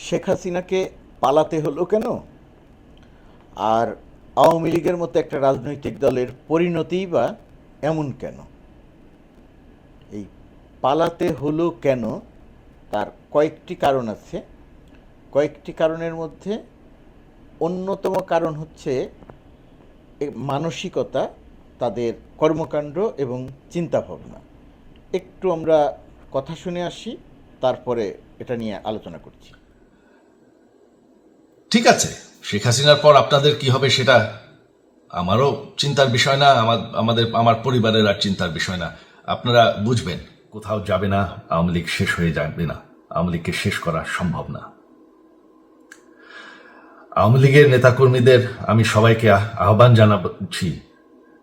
শেখ হাসিনাকে পালাতে হলো কেন? আর আওয়ামী লীগের মতো একটা রাজনৈতিক দলের পরিণতিই বা এমন কেন? এই পালাতে হলো কেন? তার কয়েকটি কারণ আছে। কয়েকটি কারণের মধ্যে অন্যতম কারণ হচ্ছে মানসিকতা, তাদের কর্মকাণ্ড এবং চিন্তাভাবনা। একটু আমরা কথা শুনে আসি, তারপরে এটা নিয়ে আলোচনা করছি। ঠিক আছে, শেখ হাসিনার পর আপনাদের কি হবে সেটা আমারও চিন্তার বিষয় না, আমার, আমাদের, আমার পরিবারের আর চিন্তার বিষয় না। আপনারা বুঝবেন, কোথাও যাবে না, আওয়ামী লীগ শেষ হয়ে যাবে না, আওয়ামী লীগকে শেষ করা সম্ভব না। আওয়ামী লীগের নেতাকর্মীদের আমি সবাইকে আহ্বান জানাচ্ছি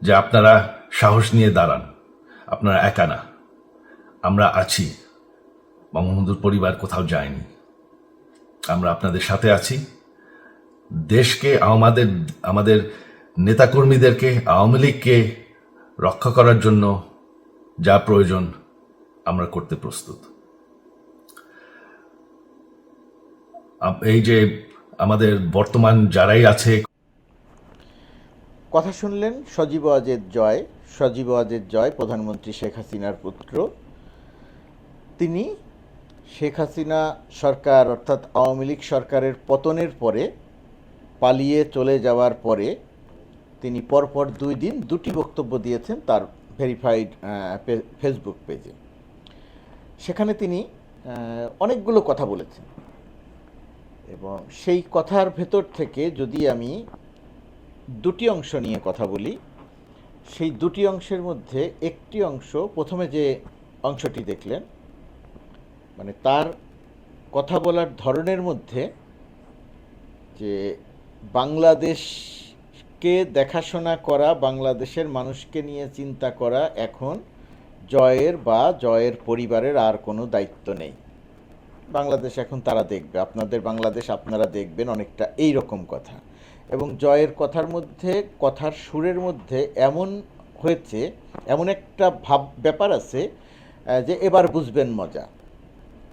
যে আপনারা সাহস নিয়ে দাঁড়ান, আপনারা একা না। আমরা আছি, বঙ্গবন্ধুর পরিবার কোথাও যায়নি। আমরা আপনাদের সাথে আছি। দেশকে, আমাদের আমাদের নেতাকর্মীদেরকে, আওয়ামী লীগকে রক্ষা করার জন্য যা প্রয়োজন, আমরা করতে প্রস্তুত। এই যে আমাদের বর্তমান যারাই আছে কথা শুনলেন সজীব ওয়াজেদ জয়। সজীব ওয়াজেদ জয়, প্রধানমন্ত্রী শেখ হাসিনার পুত্র। তিনি শেখ হাসিনা সরকার, অর্থাৎ আওয়ামী লীগ সরকারের পতনের পরে পালিয়ে চলে যাওয়ার পরে তিনি পরপর দুই দিন দুটি বক্তব্য দিয়েছেন তার ভেরিফাইড ফেসবুক পেজে। সেখানে তিনি অনেকগুলো কথা বলেছেন। এবং সেই কথার ভেতর থেকে যদি আমি দুটি অংশ নিয়ে কথা বলি, সেই দুটি অংশের মধ্যে একটি অংশ প্রথমে যে অংশটি দেখলেন মানে তার কথা বলার ধরনের মধ্যে যে বাংলাদেশকে দেখাশোনা করা, বাংলাদেশের মানুষকে নিয়ে চিন্তা করা এখন জয়ের বা জয়ের পরিবারের আর কোনো দায়িত্ব নেই। বাংলাদেশ এখন তারা দেখবে। আপনাদের বাংলাদেশ আপনারা দেখবেন অনেকটা এই রকম কথা। এবং জয়ের কথার মধ্যে, কথার সুরের মধ্যে এমন হয়েছে, এমন একটা ভাব, ব্যাপার আছে যে এবার বুঝবেন মজা।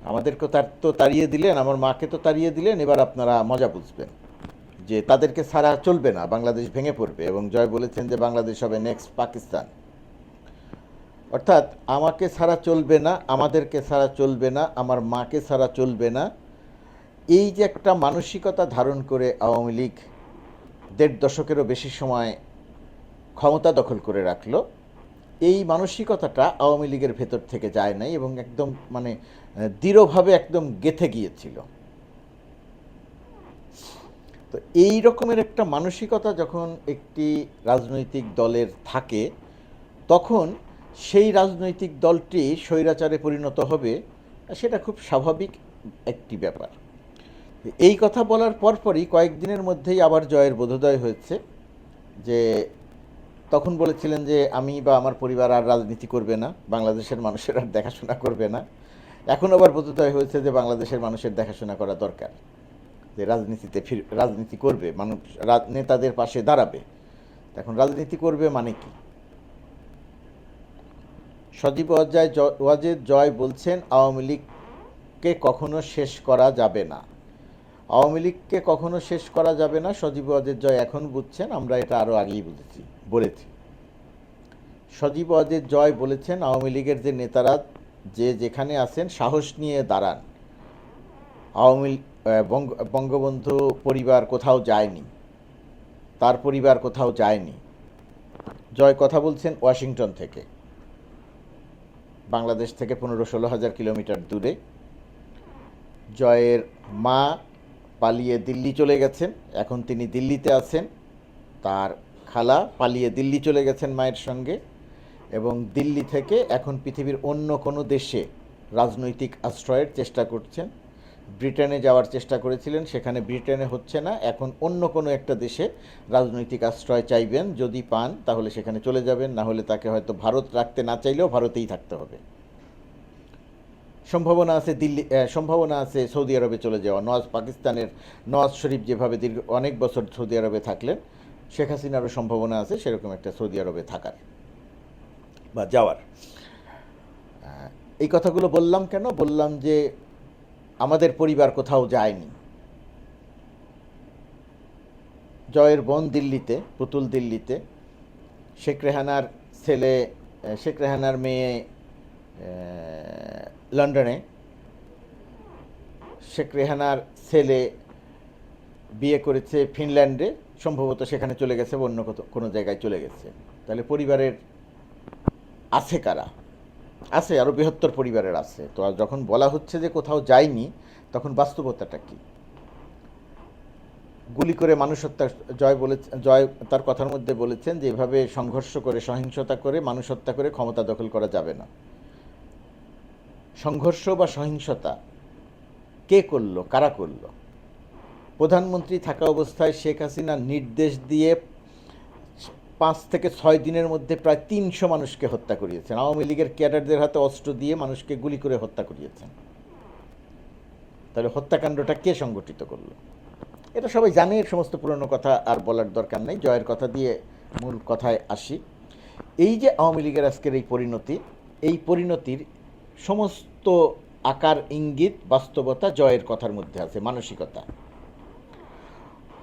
আমাদেরকে তার তো তাড়িয়ে দিলেন, আমার মাকে তো তাড়িয়ে দিলেন, এবার আপনারা মজা বুঝবেন। যে তাদেরকে ছাড়া চলবে না, বাংলাদেশ ভেঙে পড়বে এবং জয় বলেছেন যে বাংলাদেশ হবে নেক্সট পাকিস্তান। অর্থাৎ আমাকে ছাড়া চলবে না, আমাদেরকে ছাড়া চলবে না, আমার মাকে ছাড়া চলবে না। এই যে একটা মানসিকতা ধারণ করে আওয়ামী লীগ দেড় দশকেরও বেশি সময় ক্ষমতা দখল করে রাখল, এই মানসিকতাটা আওয়ামী লীগের ভেতর থেকে যায় নাই এবং একদম মানে দৃঢ়ভাবে একদম গেথে গিয়েছিল। তো এই রকমের একটা মানসিকতা যখন একটি রাজনৈতিক দলের থাকে, তখন সেই রাজনৈতিক দলটি স্বৈরাচারে পরিণত হবে, সেটা খুব স্বাভাবিক একটি ব্যাপার। এই কথা বলার পরপরই কয়েকদিনের মধ্যেই আবার জয়ের বোধোদয় হয়েছে, যে তখন বলেছিলেন যে আমি বা আমার পরিবার আর রাজনীতি করবে না, বাংলাদেশের মানুষের আর দেখাশোনা করবে না। এখন আবার বোধোদয় হয়েছে যে বাংলাদেশের মানুষের দেখাশোনা করা দরকার। যে রাজনীতিতে ফির, রাজনীতি করবে, মানুষ নেতাদের পাশে দাঁড়াবে। এখন রাজনীতি করবে মানে কি? সজীব জ- ওয়াজেদ জয় বলছেন, আওয়ামী লীগকে কখনো শেষ করা যাবে না। আওয়ামী লীগকে কখনো শেষ করা যাবে না, সজীব ওয়াজেদ জয় এখন বুঝছেন, আমরা এটা আরও আগেই বুঝেছি, বলেছি। সজীব ওয়াজেদ জয় বলেছেন, আওয়ামী লীগের যে নেতারা যে যেখানে আছেন, সাহস নিয়ে দাঁড়ান। আওয়ামী বঙ্গবন্ধু পরিবার কোথাও যায়নি, তার পরিবার কোথাও যায়নি। জয় কথা বলছেন ওয়াশিংটন থেকে। বাংলাদেশ থেকে পনেরো ষোলো হাজার কিলোমিটার দূরে। জয়ের মা পালিয়ে দিল্লি চলে গেছেন, এখন তিনি দিল্লিতে আছেন। তার খালা পালিয়ে দিল্লি চলে গেছেন মায়ের সঙ্গে এবং দিল্লি থেকে এখন পৃথিবীর অন্য কোনো দেশে রাজনৈতিক আশ্রয়ের চেষ্টা করছেন। ব্রিটেনে যাওয়ার চেষ্টা করেছিলেন, সেখানে ব্রিটেনে হচ্ছে না। এখন অন্য কোনো একটা দেশে রাজনৈতিক আশ্রয় চাইবেন, যদি পান, তাহলে সেখানে চলে যাবেন, না হলে তাকে হয়তো ভারত রাখতে না চাইলেও ভারতেই থাকতে হবে। সম্ভাবনা আছে দিল্লি সম্ভাবনা আছে সৌদি আরবে চলে যাওয়া। নওয়াজ পাকিস্তানের নওয়াজ শরীফ যেভাবে দীর্ঘ, অনেক বছর সৌদি আরবে থাকলেন, শেখ হাসিনারও সম্ভাবনা আছে সেরকম একটা সৌদি আরবে থাকার বা যাওয়ার। এই কথাগুলো বললাম কেন? বললাম যে আমাদের পরিবার কোথাও যায়নি। জয়ের বোন দিল্লিতে, পুতুল দিল্লিতে। শেখ রেহানার ছেলে শেখ রেহানার মেয়ে লন্ডনে। শেখ রেহানার ছেলে বিয়ে করেছে ফিনল্যান্ডে, সম্ভবত সেখানে চলে গেছে অন্য কোনো জায়গায় চলে গেছে। তাহলে পরিবারের আছে কারা? আছে আরও বৃহত্তর পরিবারের আছে। তো যখন বলা হচ্ছে যে কোথাও যায়নি তখন বাস্তবতাটা কি? গুলি করে মানুষ হত্যা জয় বলে, জয় তার কথার মধ্যে বলেছেন যে এভাবে সংঘর্ষ করে, সহিংসতা করে মানুষ হত্যা করে ক্ষমতা দখল করা যাবে না। সংঘর্ষ বা সহিংসতা কে করল? কারা করল? প্রধানমন্ত্রী থাকা অবস্থায় শেখ হাসিনা নির্দেশ দিয়ে পাঁচ থেকে ছয় দিনের মধ্যে প্রায় তিনশো মানুষকে হত্যা করিয়েছেন। আওয়ামী লীগের ক্যাডারদের হাতে অস্ত্র দিয়ে মানুষকে গুলি করে হত্যা করিয়েছেন। তাহলে হত্যাকাণ্ডটা কে সংগঠিত করল? এটা সবাই জানে সমস্ত পুরনো কথা আর বলার দরকার নেই। জয়ের কথা দিয়ে মূল কথায় আসি। এই যে আওয়ামী লীগের আজকের এই পরিণতি, এই পরিণতির সমস্ত আকার, ইঙ্গিত, বাস্তবতা জয়ের কথার মধ্যে আছে, মানসিকতা।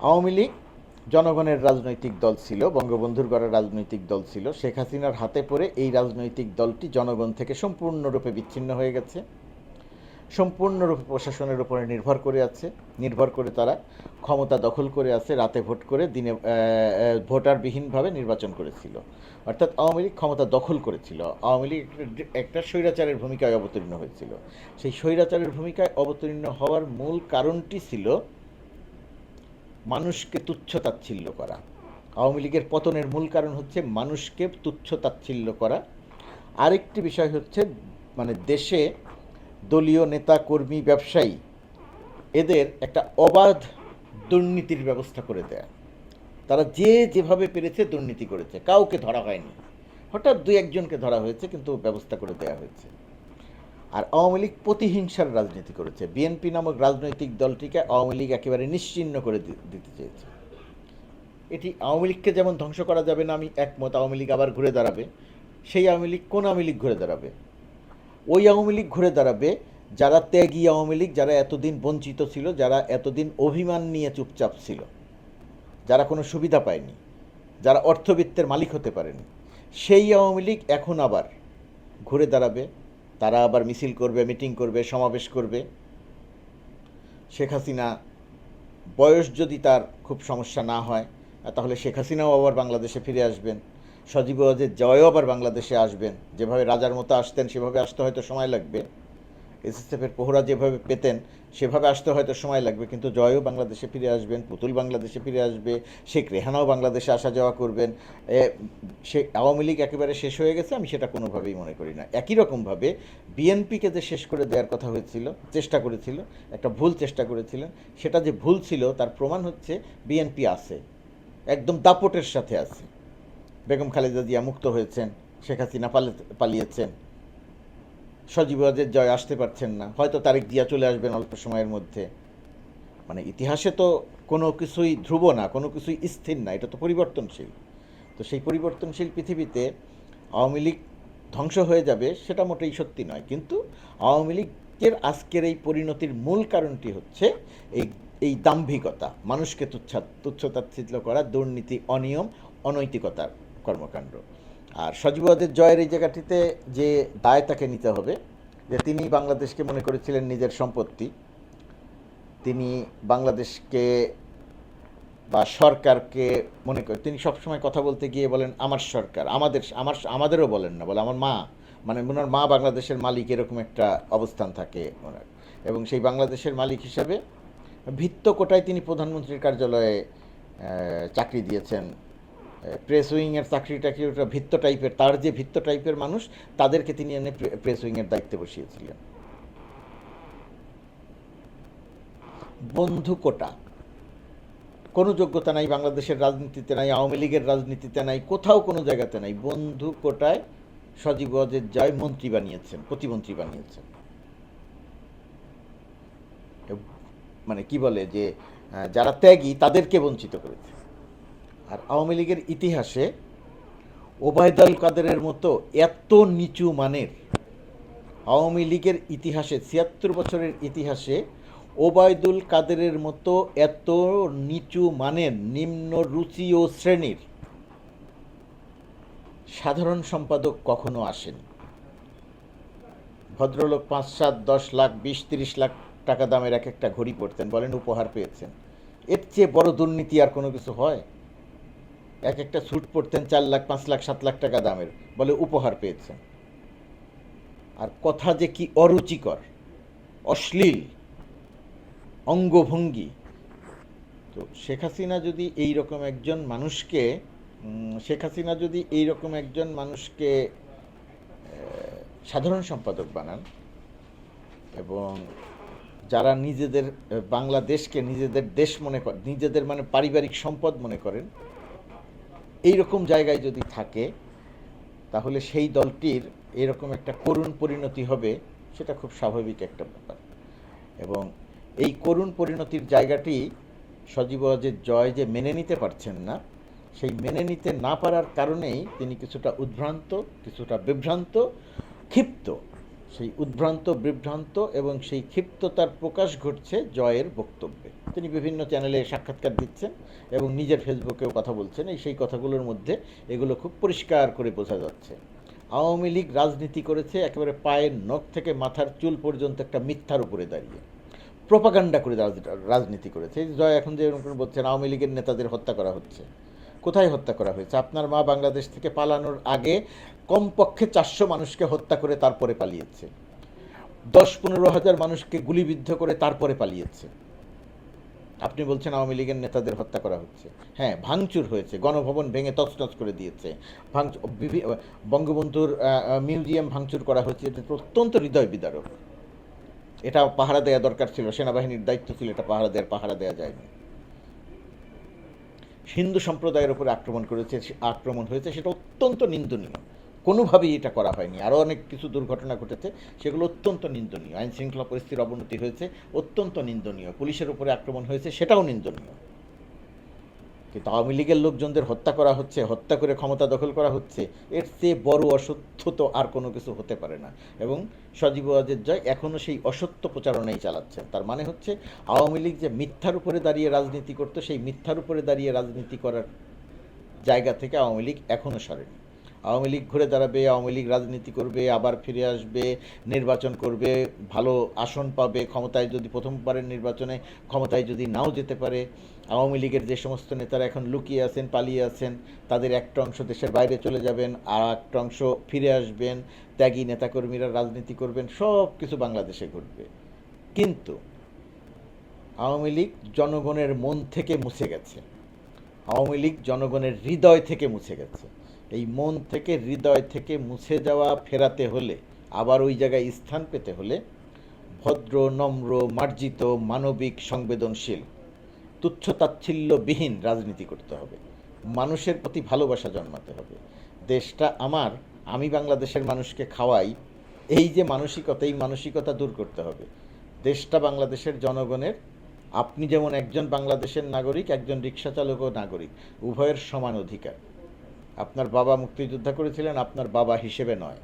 আওয়ামী লীগ জনগণের রাজনৈতিক দল ছিল, বঙ্গবন্ধুর গড়া রাজনৈতিক দল ছিল, শেখ হাসিনার হাতে পড়ে এই রাজনৈতিক দলটি জনগণ থেকে সম্পূর্ণরূপে বিচ্ছিন্ন হয়ে গেছে, সম্পূর্ণরূপে প্রশাসনের উপরে নির্ভর করে আছে, নির্ভর করে তারা ক্ষমতা দখল করে আছে, রাতে ভোট করে দিনে ভোটারবিহীনভাবে নির্বাচন করেছিল। অর্থাৎ আওয়ামী লীগ ক্ষমতা দখল করেছিল। আওয়ামী লীগ একটা স্বৈরাচারের ভূমিকায় অবতীর্ণ হয়েছিল। সেই স্বৈরাচারের ভূমিকায় অবতীর্ণ হওয়ার মূল কারণটি ছিল মানুষকে তুচ্ছ তাচ্ছিল্য করা। আওয়ামী লীগের পতনের মূল কারণ হচ্ছে মানুষকে তুচ্ছ তাচ্ছিল্য করা। আরেকটি বিষয় হচ্ছে মানে দেশে দলীয় নেতা, কর্মী, ব্যবসায়ী এদের একটা অবাধ দুর্নীতির ব্যবস্থা করে দেয়া। তারা যে যেভাবে পেরেছে দুর্নীতি করেছে, কাউকে ধরা হয়নি। হঠাৎ দুই একজনকে ধরা হয়েছে, কিন্তু ব্যবস্থা করে দেয়া হয়েছে। আর আওয়ামী লীগ প্রতিহিংসার রাজনীতি করেছে। বিএনপি নামক রাজনৈতিক দলটিকে আওয়ামী লীগ একেবারে নিশ্চিহ্ন করে দিতে চেয়েছে। এটি আওয়ামী লীগকে যেমন ধ্বংস করা যাবে না, আমি একমত, আওয়ামী লীগ আবার ঘুরে দাঁড়াবে। সেই আওয়ামী লীগ কোন আওয়ামী লীগ ঘুরে দাঁড়াবে? ওই আওয়ামী লীগ ঘুরে দাঁড়াবে যারা ত্যাগী আওয়ামী লীগ, যারা এতদিন বঞ্চিত ছিল, যারা এতদিন অভিমান নিয়ে চুপচাপ ছিল, যারা কোনো সুবিধা পায়নি, যারা অর্থবিত্তের মালিক হতে পারেনি। সেই আওয়ামী লীগ এখন আবার ঘুরে দাঁড়াবে। তারা আবার মিছিল করবে, মিটিং করবে, সমাবেশ করবে। শেখ হাসিনা, বয়স যদি তার খুব সমস্যা না হয়, তাহলে শেখ হাসিনাও আবার বাংলাদেশে ফিরে আসবেন। সজীব ওয়াজেদ জয়ও আবার বাংলাদেশে আসবেন। যেভাবে রাজার মতো আসতেন, সেভাবে আসতে হয়তো সময় লাগবে। এসএসএফের পোহরা যেভাবে পেতেন, সেভাবে আসতে হয়তো সময় লাগবে। কিন্তু জয়ও বাংলাদেশে ফিরে আসবেন, পুতুল বাংলাদেশে ফিরে আসবে, শেখ রেহানাও বাংলাদেশে আসা যাওয়া করবেন। সে আওয়ামী লীগ একেবারে শেষ হয়ে গেছে, আমি সেটা কোনোভাবেই মনে করি না। একই রকমভাবে বিএনপিকে যে শেষ করে দেওয়ার কথা হয়েছিল, চেষ্টা করেছিল, একটা ভুল চেষ্টা করেছিলেন, সেটা যে ভুল ছিল, তার প্রমাণ হচ্ছে বিএনপি আছে, একদম দাপটের সাথে আছে। বেগম খালেদা জিয়া মুক্ত হয়েছেন, শেখ হাসিনা পালিয়েছেন। সজীব ওয়াজেদ জয় আসতে পারছেন না। হয়তো তারিখ জিয়া চলে আসবেন অল্প সময়ের মধ্যে। মানে ইতিহাসে তো কোনো কিছুই ধ্রুব না, কোনো কিছুই স্থির না। এটা তো পরিবর্তনশীল। তো সেই পরিবর্তনশীল পৃথিবীতে আওয়ামী লীগ ধ্বংস হয়ে যাবে সেটা মোটেই সত্যি নয়। কিন্তু আওয়ামী লীগের আজকের এই পরিণতির মূল কারণটি হচ্ছে এই এই দাম্ভিকতা, মানুষকে তুচ্ছা, তুচ্ছতাচ্ছিল্য করা দুর্নীতি, অনিয়ম, অনৈতিকতার কর্মকাণ্ড। আর সজীবদের জয়ের এই জায়গাটিতে যে দায় তাকে নিতে হবে, যে তিনি বাংলাদেশকে মনে করেছিলেন নিজের সম্পত্তি, তিনি বাংলাদেশকে বা সরকারকে মনে করে, তিনি সবসময় কথা বলতে গিয়ে বলেন, আমার সরকার, আমাদের, আমার, আমাদেরও বলেন না, বলে, আমার মা মানে ওনার মা বাংলাদেশের মালিক এরকম একটা অবস্থান থাকে ওনার এবং সেই বাংলাদেশের মালিক হিসাবে ভিত্ত কোটায় তিনি প্রধানমন্ত্রীর কার্যালয়ে চাকরি দিয়েছেন। প্রেস উইংয়ের চাকরি টাকরি ওটা ভিত্ত টাইপের তার যে ভিত্ত টাইপের মানুষ, তাদেরকে তিনি এনে প্রেস উইংয়ের দায়িত্বে বসিয়েছিলেন। বন্ধু কোটা। কোনো যোগ্যতা নাই বাংলাদেশের রাজনীতিতে, নাই আওয়ামী লীগের রাজনীতিতে, নাই কোথাও কোনো জায়গাতে নাই। বন্ধু কোটায় সজীব ওয়াজেদ জয় মন্ত্রী বানিয়েছেন, প্রতিমন্ত্রী বানিয়েছেন। মানে কি বলে যে যারা ত্যাগী, তাদেরকে বঞ্চিত করেছে। আর আওয়ামী লীগের ইতিহাসে ওবায়দুল কাদেরের মতো এত নিচু মানের আওয়ামী লীগের ইতিহাসে, ছিয়াত্তর বছরের ইতিহাসে ওবায়দুল কাদেরের মতো এত নিচু মানের নিম্ন রুচি ও শ্রেণির সাধারণ সম্পাদক কখনো আসেনি। ভদ্রলোক পাঁচ সাত দশ লাখ বিশ তিরিশ লাখ টাকা দামের এক একটা ঘড়ি পড়তেন, বলেন উপহার পেয়েছেন। এর চেয়ে বড় দুর্নীতি আর কোনো কিছু হয়? এক একটা স্যুট পরতেন চার লাখ, পাঁচ লাখ, সাত লাখ টাকা দামের, বলে উপহার পেয়েছেন। আর কথা যে কি অরুচিকর, অশ্লীল, অঙ্গভঙ্গি, তো শেখ হাসিনা যদি এই রকম একজন মানুষকে শেখ হাসিনা যদি এই রকম একজন মানুষকে সাধারণ সম্পাদক বানান, এবং যারা নিজেদের বাংলাদেশকে নিজেদের দেশ মনে করেন নিজেদের মানে পারিবারিক সম্পদ মনে করেন এই রকম জায়গায় যদি থাকে, তাহলে সেই দলটির এরকম একটা করুণ পরিণতি হবে, সেটা খুব স্বাভাবিক একটা ব্যাপার। এবং এই করুণ পরিণতির জায়গাটি সজীব ওয়াজেদ জয় যে মেনে নিতে পারছেন না, সেই মেনে নিতে না পারার কারণেই তিনি কিছুটা উদ্ভ্রান্ত, কিছুটা বিভ্রান্ত, ক্ষিপ্ত। সেই উদ্ভ্রান্ত, বিভ্রান্ত এবং সেই ক্ষিপ্ততার প্রকাশ ঘটছে জয়ের বক্তব্যে। তিনি বিভিন্ন চ্যানেলে সাক্ষাৎকার দিচ্ছেন এবং নিজের ফেসবুকেও কথা বলছেন। এই সেই কথাগুলোর মধ্যে এগুলো খুব পরিষ্কার করে বোঝা যাচ্ছে। আওয়ামী লীগ রাজনীতি করেছে একেবারে পায়ের নখ থেকে মাথার চুল পর্যন্ত একটা মিথ্যার উপরে দাঁড়িয়ে। প্রপাগান্ডা করে রাজ- রাজনীতি করেছে। জয় এখন যে বলছেন, আওয়ামী লীগের নেতাদের হত্যা করা হচ্ছে। কোথায় হত্যা করা হয়েছে? আপনার মা বাংলাদেশ থেকে পালানোর আগে কমপক্ষে চারশো মানুষকে হত্যা করে তারপরে পালিয়েছে। দশ পনেরো হাজার মানুষকে গুলিবিদ্ধ করে তারপরে পালিয়েছে। আপনি বলছেন আওয়ামী লীগের নেতাদের হত্যা করা হচ্ছে। হ্যাঁ ভাঙচুর হয়েছে, গণভবন ভেঙে তছনছ করে দিয়েছে। বঙ্গবন্ধুর মিউজিয়াম ভাঙচুর করা হয়েছে, এটা অত্যন্ত হৃদয় বিদারক। এটা পাহারা দেওয়া দরকার ছিল, সেনাবাহিনীর দায়িত্ব ছিল, এটা পাহারা দেওয়ার পাহারা দেওয়া যায়নি। হিন্দু সম্প্রদায়ের উপরে আক্রমণ করেছে, আক্রমণ হয়েছে, সেটা অত্যন্ত নিন্দনীয়। কোনোভাবেই এটা করা হয়নি। আরও অনেক কিছু দুর্ঘটনা ঘটেছে, সেগুলো অত্যন্ত নিন্দনীয়। আইন শৃঙ্খলা পরিস্থিতির অবনতি হয়েছে, অত্যন্ত নিন্দনীয়। পুলিশের উপরে আক্রমণ হয়েছে, সেটাও নিন্দনীয়। কিন্তু আওয়ামী লীগের লোকজনদের হত্যা করা হচ্ছে, হত্যা করে ক্ষমতা দখল করা হচ্ছে, এর চেয়ে বড় অসত্য তো আর কোনো কিছু হতে পারে না। এবং সজীব ওয়াজেদ জয় এখনও সেই অসত্য প্রচারণাই চালাচ্ছেন। তার মানে হচ্ছে, আওয়ামী লীগ যে মিথ্যার উপরে দাঁড়িয়ে রাজনীতি করতো, সেই মিথ্যার উপরে দাঁড়িয়ে রাজনীতি করার জায়গা থেকে আওয়ামী লীগ এখনও সরেনি। আওয়ামী লীগ ঘুরে দাঁড়াবে, আওয়ামী লীগ রাজনীতি করবে, আবার ফিরে আসবে, নির্বাচন করবে, ভালো আসন পাবে, ক্ষমতায় যদি প্রথমবারের নির্বাচনে, ক্ষমতায় যদি নাও যেতে পারে। আওয়ামী লীগের যে সমস্ত নেতারা এখন লুকিয়ে আছেন, পালিয়ে আছেন, তাদের একটা অংশ দেশের বাইরে চলে যাবেন, আর একটা অংশ ফিরে আসবেন। ত্যাগী নেতাকর্মীরা রাজনীতি করবেন, সব কিছু বাংলাদেশে ঘটবে। কিন্তু আওয়ামী লীগ জনগণের মন থেকে মুছে গেছে। আওয়ামী লীগ জনগণের হৃদয় থেকে মুছে গেছে। এই মন থেকে, হৃদয় থেকে মুছে যাওয়া, ফেরাতে হলে, আবার ওই জায়গায় স্থান পেতে হলে ভদ্র, নম্র, মার্জিত, মানবিক, সংবেদনশীল, তুচ্ছ তাচ্ছিল্যবিহীন রাজনীতি করতে হবে। মানুষের প্রতি ভালোবাসা জন্মাতে হবে। দেশটা আমার, আমি বাংলাদেশের মানুষকে খাওয়াই। এই যে মানসিকতা, এই মানসিকতা দূর করতে হবে। দেশটা বাংলাদেশের জনগণের। আপনি যেমন একজন বাংলাদেশের নাগরিক, একজন রিক্সা চালকও নাগরিক, উভয়ের সমান অধিকার। আপনার বাবা মুক্তিযোদ্ধা করেছিলেন, আপনার বাবা হিসেবে নয়।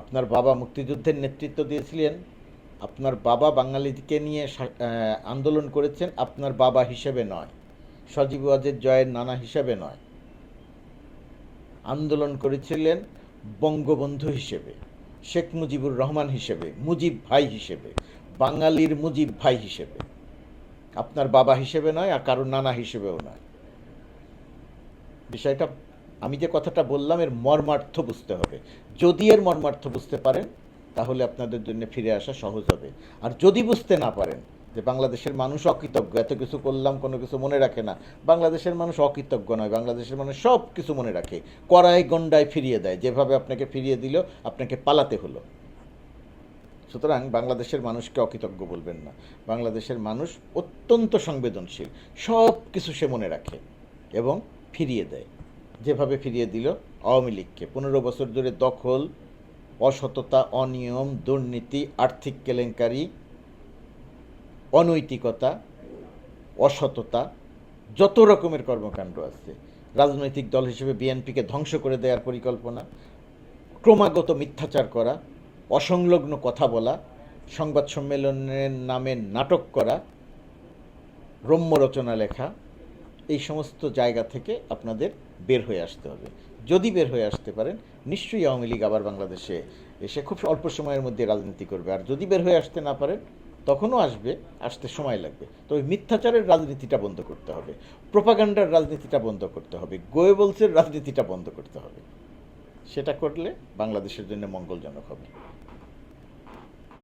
আপনার বাবা মুক্তিযুদ্ধের নেতৃত্ব দিয়েছিলেন, আপনার বাবা বাঙালিকে নিয়ে আন্দোলন করেছেন, আপনার বাবা হিসেবে নয়। সজীব ওয়াজেদ জয়ের নানা হিসেবে নয়। আন্দোলন করেছিলেন বঙ্গবন্ধু হিসেবে, শেখ মুজিবুর রহমান হিসেবে, মুজিব ভাই হিসেবে, বাঙালির মুজিব ভাই হিসেবে। আপনার বাবা হিসেবে নয় আর কারোর নানা হিসেবেও নয়। বিষয়টা আমি যে কথাটা বললাম, এর মর্মার্থ বুঝতে হবে। যদি এর মর্মার্থ বুঝতে পারেন, তাহলে আপনাদের জন্য ফিরে আসা সহজ হবে। আর যদি বুঝতে না পারেন যে বাংলাদেশের মানুষ অকৃতজ্ঞ, এত কিছু করলাম, কোনো কিছু মনে রাখে না। বাংলাদেশের মানুষ অকৃতজ্ঞ নয়, বাংলাদেশের মানুষ সব কিছু মনে রাখে। কড়াই গন্ডায় ফিরিয়ে দেয়, যেভাবে আপনাকে ফিরিয়ে দিল, আপনাকে পালাতে হলো। সুতরাং বাংলাদেশের মানুষকে অকৃতজ্ঞ বলবেন না। বাংলাদেশের মানুষ অত্যন্ত সংবেদনশীল, সব কিছু সে মনে রাখে। এবং ফিরিয়ে দেয়। যেভাবে ফিরিয়ে দিল আওয়ামী লীগকে। পনেরো বছর ধরে দখল, অসততা, অনিয়ম, দুর্নীতি, আর্থিক কেলেঙ্কারি, অনৈতিকতা, অসততা, যত রকমের কর্মকাণ্ড আছে। রাজনৈতিক দল হিসেবে বিএনপিকে ধ্বংস করে দেওয়ার পরিকল্পনা, ক্রমাগত মিথ্যাচার করা, অসংলগ্ন কথা বলা, সংবাদ সম্মেলনের নামে নাটক করা, রম্য রচনা লেখা এই সমস্ত জায়গা থেকে আপনাদের বের হয়ে আসতে হবে। যদি বের হয়ে আসতে পারেন, নিশ্চয়ই আওয়ামী লীগ আবার বাংলাদেশে এসে খুব অল্প সময়ের মধ্যে রাজনীতি করবে। আর যদি বের হয়ে আসতে না পারেন, তখনও আসবে, আসতে সময় লাগবে। তবে মিথ্যাচারের রাজনীতিটা বন্ধ করতে হবে। প্রোপাগান্ডার রাজনীতিটা বন্ধ করতে হবে। গোয়েবলসের রাজনীতিটা বন্ধ করতে হবে। সেটা করলে বাংলাদেশের জন্য মঙ্গলজনক হবে।